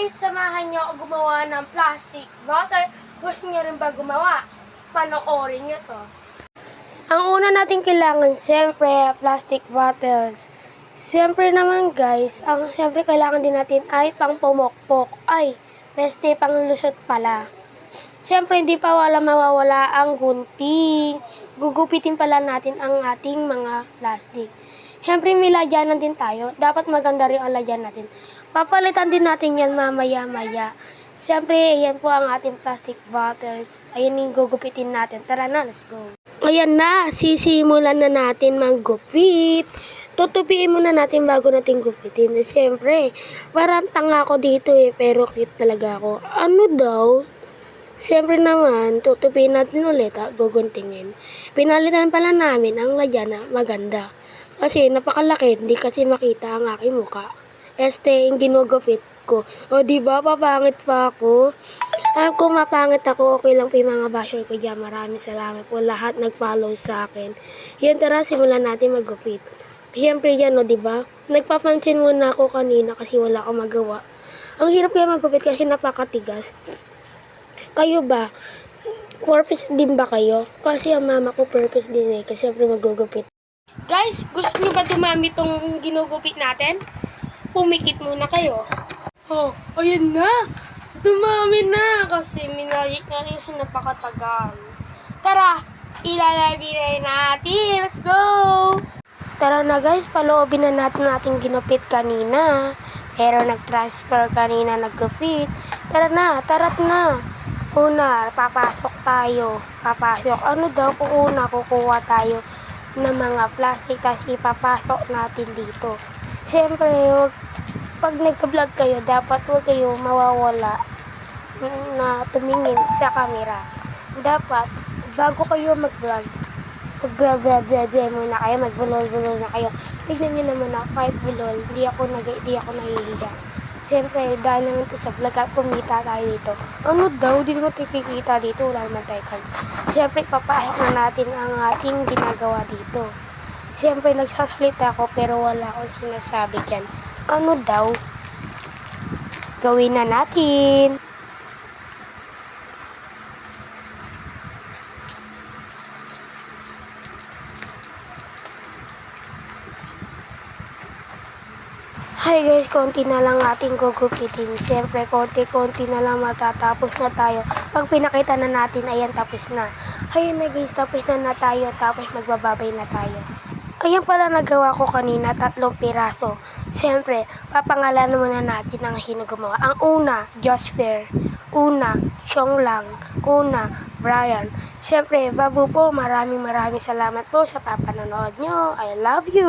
guys, samahan niyo ako gumawa ng plastic bottle. Gusto niyo rin ba gumawa? Panoorin niyo to. Ang una natin kailangan, siyempre, plastic bottles. Siyempre naman guys, ang siyempre kailangan din natin ay pang pumokpok. Ay, peste pang lusot pala. Siyempre, hindi pa wala mawawala ang gunting. Gugupitin pala natin ang ating mga plastic. Siyempre, may ladyanan din tayo. Dapat maganda rin ang ladyan natin. Papalitan din natin yan mamaya-maya. Siyempre, yan po ang ating plastic bottles. Ayan yung gugupitin natin. Tara na, let's go. Ayan na, sisimulan na natin manggupit. Tutupiin muna natin bago natin gupitin. Siyempre, parang tanga ako dito eh, pero cute talaga ako. Ano daw? Siyempre naman, tutupiin natin ulit at guguntingin. Pinalitan pala namin ang ladyan na maganda. Kasi napakalaki, hindi kasi makita ang aking muka. Este, yung ginugupit ko. O, di ba, papangit pa ako? Alam ko mapangit ako, okay lang po mga basher ko dyan. Maraming salamat po lahat nag-follow sa akin. Yan, tara, simulan natin maggupit. Siyempre yan, o, di ba? Nagpapansin muna ako kanina kasi wala akong magawa. Ang hirap kaya maggupit kasi napakatigas. Kayo ba? Purpose din ba kayo? Kasi ang mama ko purpose din eh. Kasi siyempre magugupit. Guys, gusto niyo ba dumami tong ginugupit natin? Pumikit muna kayo. Oh, ayun na. Dumami na kasi minalik na rin sa napakatagal. Tara, ilalagay na natin. Let's go! Tara na guys, paloobin na natin ating ginupit kanina. Pero nag-transfer kanina nag-gupit. Tara na, tarat na. Una, papasok tayo. Papasok. Ano daw una kukuha tayo ng mga plastic tapos ipapasok natin dito. Siyempre, pag nag-vlog kayo, dapat huwag kayo mawawala na tumingin sa camera. Dapat, bago kayo mag-vlog, mag-vlog muna kayo, mag-bulol-bulol na kayo. Tignan nyo naman ako, kahit bulol, hindi ako, nag, hindi ako nahihiya. Siyempre, dahil naman ito sa vlog at kumita tayo dito. Ano daw, di naman kikita dito, wala naman tayo card. Siyempre, papahit na natin ang ating ginagawa dito. Siyempre, nagsasalita ako pero wala akong sinasabi dyan. Ano daw? Gawin na natin. Hi guys, konti na lang ating gugupitin. Siyempre, konti-konti na lang matatapos na tayo. Pag pinakita na natin, ayan, tapos na. Ayan na guys, tapos na na tayo, tapos magbababay na tayo. Ayan pala nagawa ko kanina, tatlong piraso. Siyempre, papangalanan muna natin ang hinugumawa. Ang una, Josper. Una, Siyong Lang. Una, Brian. Siyempre, babu po, maraming maraming salamat po sa papanonood nyo. I love you!